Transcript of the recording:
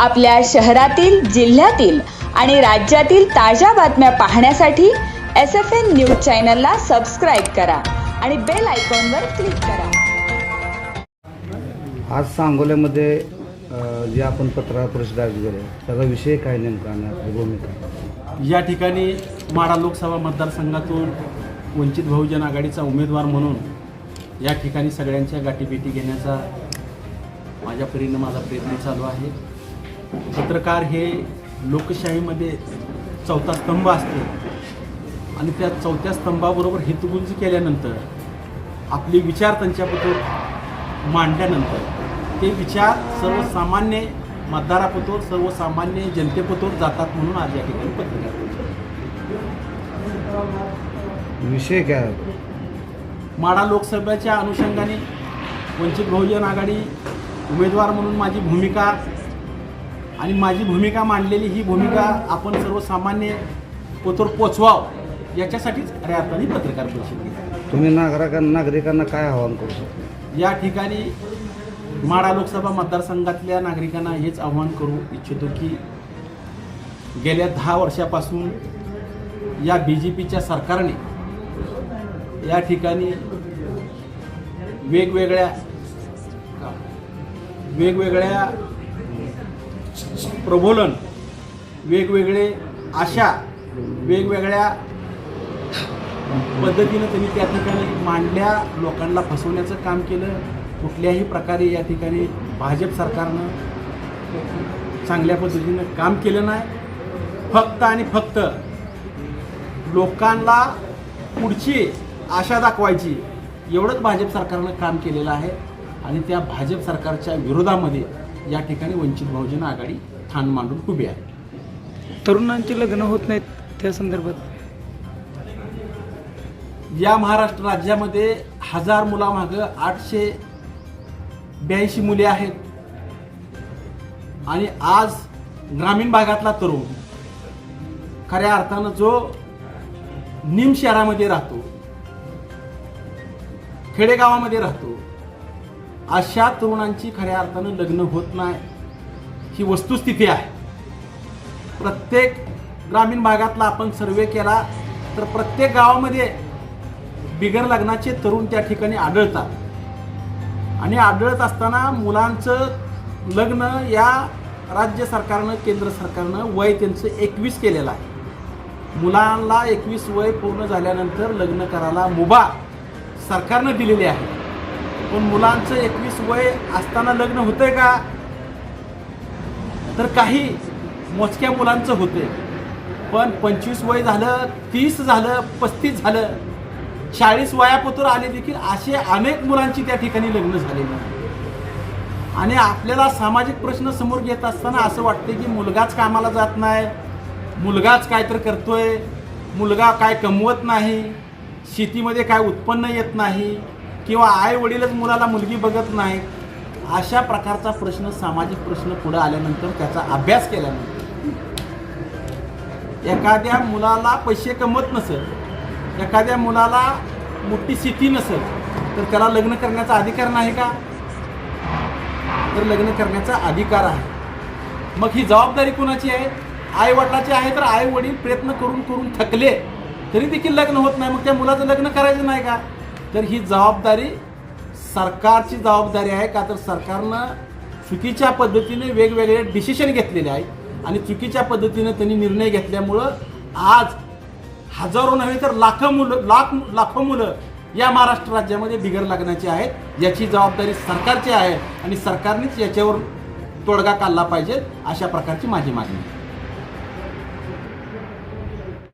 आपल्या शहरातील जिल्ह्यातील आणि राज्यातील ताज्या बातम्या पाहण्यासाठी एस एफ एन न्यूज चॅनलला सबस्क्राईब करा आणि बेल आयकॉनवर क्लिक करा. आज सांगोल्यामध्ये जे आपण पत्रकार परिषद आयोजित केली त्याचा विषय काय नेमका भूमिका? या ठिकाणी माडा लोकसभा मतदारसंघातून वंचित बहुजन आघाडीचा उमेदवार म्हणून या ठिकाणी सगळ्यांच्या गाठीभेटी घेण्याचा माझ्या परीनं माझा प्रयत्न चालू आहे. पत्रकार हे लोकशाहीमध्ये चौथा स्तंभ असतो आणि त्या चौथ्या स्तंभाबरोबर हितगुंज केल्यानंतर आपले विचार त्यांच्याबद्दल मांडल्यानंतर ते विचार सर्वसामान्य मतदारापतोर सर्वसामान्य जनतेपतोर जातात म्हणून आज या ठिकाणी पत्रकार. विषय काय? माडा लोकसभेच्या अनुषंगाने वंचित बहुजन आघाडी उमेदवार म्हणून माझी भूमिका आणि माझी भूमिका मांडलेली ही भूमिका आपण सर्वसामान्य पोतोर पोचवाव याच्यासाठीच खऱ्या अर्थाने पत्रकार परिषद घेतली. तुम्ही नागरिकांना नागरिकांना काय आवाहन करू शकता या ठिकाणी माडा लोकसभा मतदारसंघातल्या नागरिकांना हेच आव्हान करू इच्छितो की गेल्या दहा वर्षापासून या बी जे पीच्या सरकारने या ठिकाणी वेगवेगळ्या वेगवेगळ्या प्रबोलन वेगवेगळे आशा वेगवेगळ्या पद्धतीनं त्यांनी त्या ठिकाणी मांडल्या लोकांना फसवण्याचं काम केलं. कुठल्याही प्रकारे या ठिकाणी भाजप सरकारनं चांगल्या पद्धतीनं काम केलं नाही. फक्त आणि फक्त लोकांना पुढची आशा दाखवायची एवढंच भाजप सरकारनं काम केलेलं आहे. आणि त्या भाजप सरकारच्या विरोधामध्ये या ठिकाणी वंचित बहुजन आघाडी ठाण मांडून उभी आहे. तरुणांची लग्न होत नाहीत त्या संदर्भात? या महाराष्ट्र राज्यामध्ये हजार मुलामागं आठशे ब्याऐंशी मुले आहेत. आणि आज ग्रामीण भागातला तरुण खऱ्या अर्थानं जो निम शहरामध्ये राहतो खेडेगावामध्ये राहतो अशा तरुणांची खऱ्या अर्थानं लग्न होत नाही. ही वस्तुस्थिती आहे. प्रत्येक ग्रामीण भागातला आपण सर्वे केला तर प्रत्येक गावामध्ये बिगर लग्नाचे तरुण त्या ठिकाणी आढळतात. आणि आढळत असताना मुलांचं लग्न या राज्य सरकारनं केंद्र सरकारनं वय त्यांचं एकवीस केलेलं आहे. मुलांना एकवीस वय पूर्ण झाल्यानंतर लग्न करायला मुभा सरकारनं दिलेली आहे. पण मुलांचं एकवीस वय असताना लग्न होतंय का? तर काही मोजक्या मुलांचं होते पण पंचवीस वय झालं तीस झालं पस्तीस झालं चाळीस वयापतूर आले देखील असे अनेक मुलांची त्या ठिकाणी लग्न झालेली आहे आणि आपल्याला सामाजिक प्रश्न समोर घेत असताना असं वाटतं की मुलगाच कामाला जात नाही मुलगाच काय तर करतोय मुलगा काय कमवत नाही शेतीमध्ये काय उत्पन्न येत नाही किंवा आई वडीलच मुलाला मुलगी बघत नाही अशा प्रकारचा प्रश्न सामाजिक प्रश्न पुढे आल्यानंतर त्याचा अभ्यास केल्यानंतर. एखाद्या मुलाला पैसे कमवत नसेल एखाद्या मुलाला मोठी शेती नसेल तर त्याला लग्न करण्याचा अधिकार नाही का? तर लग्न करण्याचा अधिकार आहे. मग ही जबाबदारी कोणाची आहे? आई वडिलाची आहे तर आई वडील प्रयत्न करून करून थकले तरी देखील लग्न होत नाही. मग त्या मुलाचं लग्न करायचं नाही का? तर ही जबाबदारी सरकारची जबाबदारी आहे. का तर सरकारनं चुकीच्या पद्धतीने वेगवेगळे डिसिशन घेतलेले आहेत. आणि चुकीच्या पद्धतीने त्यांनी निर्णय घेतल्यामुळं आज हजारो नव्हे तर लाखो मुलं लाख लाखो मुलं या महाराष्ट्र राज्यामध्ये बिगर लागण्याची आहेत. याची जबाबदारी सरकारची आहे आणि सरकारनेच याच्यावर तोडगा काढला पाहिजे अशा प्रकारची माझी मागणी आहे.